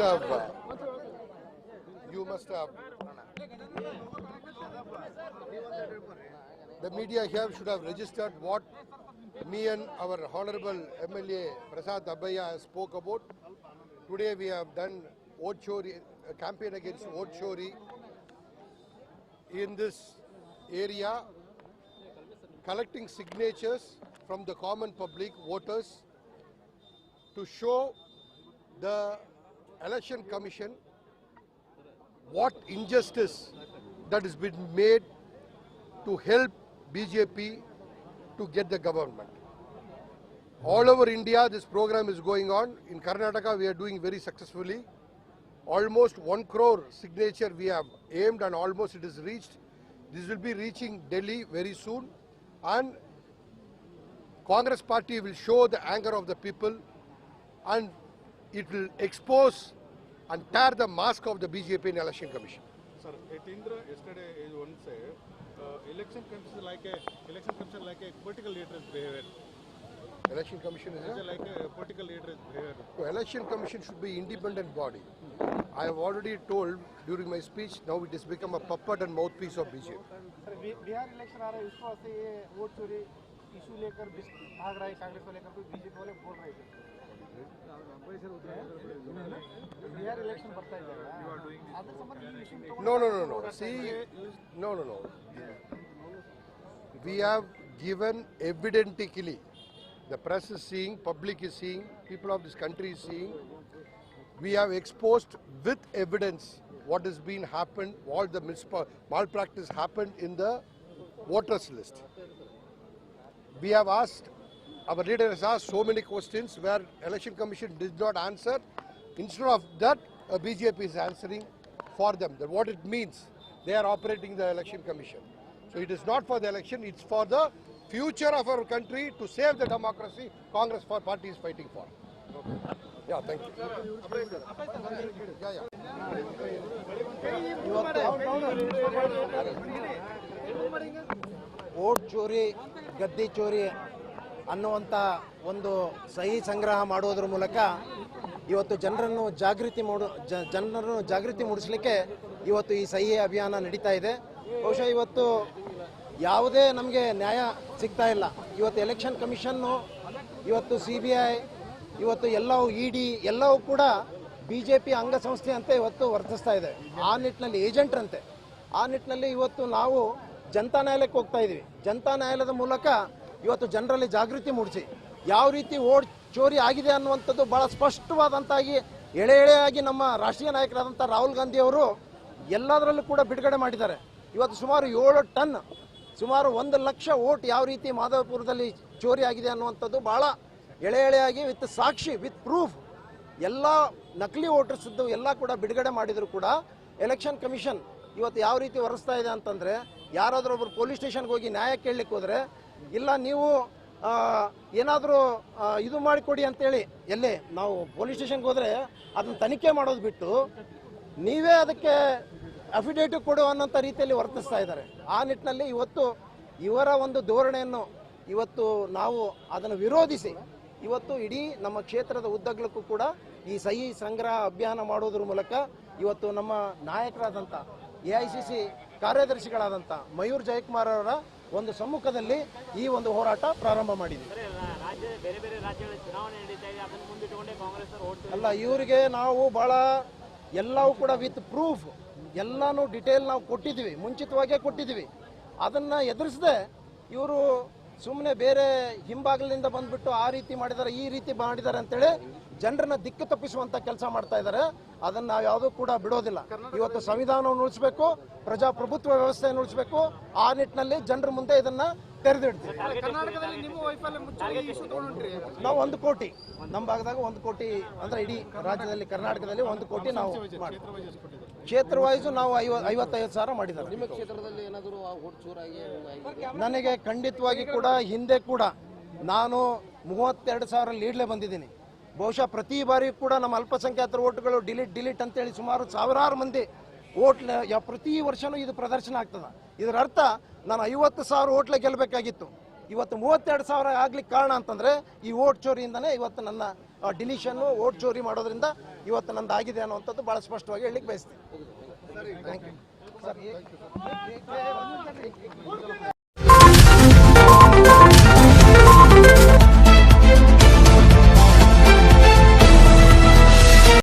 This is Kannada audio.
You must have. uh, You must have. The media here should have registered what me and our honorable MLA Prasad Abhaya spoke about. Today we have done vote a campaign against vote in this area, collecting signatures from the common public voters to show the election commission what injustice that has been made to help BJP to get the government. All over India, this program is going on. In Karnataka, we are doing very successfully. Almost one crore signature we have aimed, and almost it is reached. This will be reaching Delhi very soon, and Congress party will show the anger of the people, and it will expose and tear the mask of the BJP in election commission. Sir, at Indra yesterday is one say uh, election commission like a election commission like a political leader's behavior. Election commission is It's a a like a political leader's behavior. So election commission should be independent body. I have already told during my speech, now it has become a puppet and mouthpiece of BJP. Sir be- Bihar election आ रहा है इस वजह से ये वोट चोरी इशू लेकर बिस- भाग रहा है कांग्रेस को लेकर कोई बीजेपी वाले बोल रहे थे no no no no. See no no no. We have given evidently the press is seeing public is seeing people of this country is seeing. We have exposed with evidence what has been happened what the malpractice happened in the voters list. We have asked our leader has asked so many questions where election commission did not answer. Instead of that uh, BJP is answering for them. That what it means, they are operating the election commission. So it is not for the election, it's for the future of our country to save the democracy. Congress for party is fighting for. Yeah, thank you. Yeah, yeah. Vote ಚೋರಿ ಗದ್ದೆ ಚೋರಿ ಅನ್ನುವಂಥ ಒಂದು ಸಹಿ ಸಂಗ್ರಹ ಮಾಡುವುದರ ಮೂಲಕ ಇವತ್ತು ಜನರನ್ನು ಜಾಗೃತಿ ಮೂಡ ಜನರನ್ನು ಜಾಗೃತಿ ಮೂಡಿಸಲಿಕ್ಕೆ ಇವತ್ತು ಈ ಸಹಿ ಅಭಿಯಾನ ನಡೀತಾ ಇದೆ. ಬಹುಶಃ ಇವತ್ತು ಯಾವುದೇ ನಮಗೆ ನ್ಯಾಯ ಸಿಗ್ತಾ ಇಲ್ಲ. ಇವತ್ತು ಎಲೆಕ್ಷನ್ ಕಮಿಷನ್ನು, ಇವತ್ತು ಸಿ ಬಿ ಐ, ಇವತ್ತು ಎಲ್ಲವೂ ಇ ಡಿ, ಎಲ್ಲವೂ ಕೂಡ ಬಿ ಜೆ ಪಿ ಅಂಗಸಂಸ್ಥೆ ಅಂತ ಇವತ್ತು ವರ್ತಿಸ್ತಾ ಇದೆ. ಆ ನಿಟ್ಟಿನಲ್ಲಿ ಏಜೆಂಟ್ ಅಂತೆ ಆ ನಿಟ್ಟಿನಲ್ಲಿ ಇವತ್ತು ನಾವು ಜನತಾ ನ್ಯಾಯಾಲಯಕ್ಕೆ ಹೋಗ್ತಾ ಇದ್ದೀವಿ ಜನತಾ ನ್ಯಾಯಾಲಯದ ಮೂಲಕ ಇವತ್ತು ಜನರಲ್ಲಿ ಜಾಗೃತಿ ಮೂಡಿಸಿ, ಯಾವ ರೀತಿ ಓಟ್ ಚೋರಿ ಆಗಿದೆ ಅನ್ನುವಂಥದ್ದು ಬಹಳ ಸ್ಪಷ್ಟವಾದಂತಾಗಿ ಎಳೆ ಎಳೆಯಾಗಿ ನಮ್ಮ ರಾಷ್ಟ್ರೀಯ ನಾಯಕರಾದಂಥ ರಾಹುಲ್ ಗಾಂಧಿ ಅವರು ಎಲ್ಲದರಲ್ಲೂ ಕೂಡ ಬಿಡುಗಡೆ ಮಾಡಿದ್ದಾರೆ. ಇವತ್ತು ಸುಮಾರು ಏಳು ಟನ್, ಸುಮಾರು ಒಂದು ಲಕ್ಷ ಓಟ್ ಯಾವ ರೀತಿ ಮಾಧವಪುರದಲ್ಲಿ ಚೋರಿ ಆಗಿದೆ ಅನ್ನುವಂಥದ್ದು ಬಹಳ ಎಳೆ ಎಳೆಯಾಗಿ ವಿತ್ ಸಾಕ್ಷಿ, ವಿತ್ ಪ್ರೂಫ್ ಎಲ್ಲ ನಕಲಿ ವೋಟರ್ಸ್ ಎಲ್ಲ ಕೂಡ ಬಿಡುಗಡೆ ಮಾಡಿದ್ರು ಕೂಡ ಎಲೆಕ್ಷನ್ ಕಮಿಷನ್ ಇವತ್ತು ಯಾವ ರೀತಿ ಹೊರಸ್ತಾ ಇದೆ ಅಂತಂದ್ರೆ ಯಾರಾದರೂ ಒಬ್ಬರು ಪೊಲೀಸ್ ಸ್ಟೇಷನ್ಗೆ ಹೋಗಿ ನ್ಯಾಯ ಕೇಳಲಿಕ್ಕೆ ಹೋದರೆ, ಇಲ್ಲ ನೀವು ಏನಾದರೂ ಇದು ಮಾಡಿಕೊಡಿ ಅಂತೇಳಿ ಎಲ್ಲೇ, ನಾವು ಪೊಲೀಸ್ ಸ್ಟೇಷನ್ಗೆ ಹೋದರೆ ಅದನ್ನು ತನಿಖೆ ಮಾಡೋದು ಬಿಟ್ಟು ನೀವೇ ಅದಕ್ಕೆ ಅಫಿಡೇಟಿವ್ ಕೊಡು ಅನ್ನೋಂಥ ರೀತಿಯಲ್ಲಿ ವರ್ತಿಸ್ತಾ ಇದ್ದಾರೆ. ಆ ನಿಟ್ಟಿನಲ್ಲಿ ಇವತ್ತು ಇವರ ಒಂದು ಧೋರಣೆಯನ್ನು ಇವತ್ತು ನಾವು ಅದನ್ನು ವಿರೋಧಿಸಿ ಇವತ್ತು ಇಡೀ ನಮ್ಮ ಕ್ಷೇತ್ರದ ಉದ್ದಗಲಕ್ಕೂ ಕೂಡ ಈ ಸಹಿ ಸಂಗ್ರಹ ಅಭಿಯಾನ ಮಾಡೋದ್ರ ಮೂಲಕ ಇವತ್ತು ನಮ್ಮ ನಾಯಕರಾದಂಥ ಎ ಐ ಸಿ ಸಿ ಕಾರ್ಯದರ್ಶಿಗಳಾದಂಥ ಮಯೂರ್ ಜಯಕುಮಾರ್ ಅವರ ಒಂದು ಸಮ್ಮುಖದಲ್ಲಿ ಈ ಒಂದು ಹೋರಾಟ ಪ್ರಾರಂಭ ಮಾಡಿದೆ. ರಾಜ್ಯದ ಬೇರೆ ಬೇರೆ ರಾಜ್ಯಗಳ ಚುನಾವಣೆ ನಡೀತಾ ಇದೆ ಅದನ್ನು ಮುಂದಿಟ್ಟುಕೊಂಡೇ ಕಾಂಗ್ರೆಸ್ ಅವರು ಅಲ್ಲ ಇವರಿಗೆ ನಾವು ಬಹಳ ಎಲ್ಲವೂ ಕೂಡ ವಿತ್ ಪ್ರೂಫ್ ಎಲ್ಲಾನು ಡಿಟೇಲ್ ನಾವು ಕೊಟ್ಟಿದ್ದೀವಿ ಮುಂಚಿತವಾಗೇ ಕೊಟ್ಟಿದ್ದೀವಿ. ಅದನ್ನು ಎದುರಿಸದೆ ಇವರು ಸುಮ್ಮನೆ ಬೇರೆ ಹಿಂಬಾಗಲಿಂದ ಬಂದ್ಬಿಟ್ಟು ಆ ರೀತಿ ಮಾಡಿದ್ದಾರೆ ಈ ರೀತಿ ಮಾಡಿದ್ದಾರೆ ಅಂತೇಳಿ ಜನರನ್ನ ದಿಕ್ಕು ತಪ್ಪಿಸುವಂತ ಕೆಲಸ ಮಾಡ್ತಾ ಇದ್ದಾರೆ ಅದನ್ನ ನಾವು ಯಾವುದೂ ಕೂಡ ಬಿಡೋದಿಲ್ಲ. ಇವತ್ತು ಸಂವಿಧಾನವನ್ನು ಉಳಿಸಬೇಕು, ಪ್ರಜಾಪ್ರಭುತ್ವ ವ್ಯವಸ್ಥೆಯನ್ನು ಉಳಿಸಬೇಕು. ಆ ನಿಟ್ಟಿನಲ್ಲಿ ಜನರ ಮುಂದೆ ಇದನ್ನ ತೆರೆದಿಡ್ತೀವಿ. ಕರ್ನಾಟಕದಲ್ಲಿ ನಿಮ್ಮ ವೈಫಲ್ಯ ಮುಚ್ಚಿ ನಾವು ಒಂದು ಕೋಟಿ ನಮ್ಮ ಭಾಗದಾಗ ಒಂದು ಕೋಟಿ ಅಂದ್ರೆ ಇಡೀ ರಾಜ್ಯದಲ್ಲಿ ಕರ್ನಾಟಕದಲ್ಲಿ ಒಂದು ಕೋಟಿ ನಾವು ಕ್ಷೇತ್ರ ವೈಸ್ ನಾವು ಐವ ಐವತ್ತೈದು ಸಾವಿರ ಮಾಡಿದ್ದಾರೆ. ನಿಮ್ಮ ಕ್ಷೇತ್ರದಲ್ಲಿ ಏನಾದರೂ ಆ ಓಟ್ ಚೂರಾಗಿ ನನಗೆ ಖಂಡಿತವಾಗಿ ಕೂಡ ಹಿಂದೆ ಕೂಡ ನಾನು ಮೂವತ್ತೆರಡು ಸಾವಿರ ಲೀಡ್ಲೆ ಬಂದಿದ್ದೀನಿ. ಬಹುಶಃ ಪ್ರತಿ ಬಾರಿ ಕೂಡ ನಮ್ಮ ಅಲ್ಪಸಂಖ್ಯಾತರ ಓಟ್ಗಳು ಡಿಲೀಟ್ ಡಿಲೀಟ್ ಅಂತೇಳಿ ಸುಮಾರು ಸಾವಿರಾರು ಮಂದಿ ಓಟ್ ಪ್ರತಿ ವರ್ಷನೂ ಇದು ಪ್ರದರ್ಶನ ಆಗ್ತದೆ ಇದರ ಅರ್ಥ ನಾನು ಐವತ್ತು ಸಾವಿರ ಓಟ್ಲೆ ಗೆಲ್ಲಬೇಕಾಗಿತ್ತು ಇವತ್ತು ಮೂವತ್ತೆರಡು ಸಾವಿರ ಆಗ್ಲಿಕ್ಕೆ ಕಾರಣ ಅಂತಂದ್ರೆ ಈ ಓಟ್ ಚೋರಿಯಿಂದನೇ ಇವತ್ತು ನನ್ನ ಡಿಲಿಷನ್ನು ಓಟ್ ಚೋರಿ ಮಾಡೋದ್ರಿಂದ ಇವತ್ತು ನಂದು ಆಗಿದೆ ಅನ್ನುವಂಥದ್ದು ಬಹಳ ಸ್ಪಷ್ಟವಾಗಿ ಹೇಳಲಿಕ್ಕೆ ಬಯಸ್ತೀನಿ ಥ್ಯಾಂಕ್ ಯು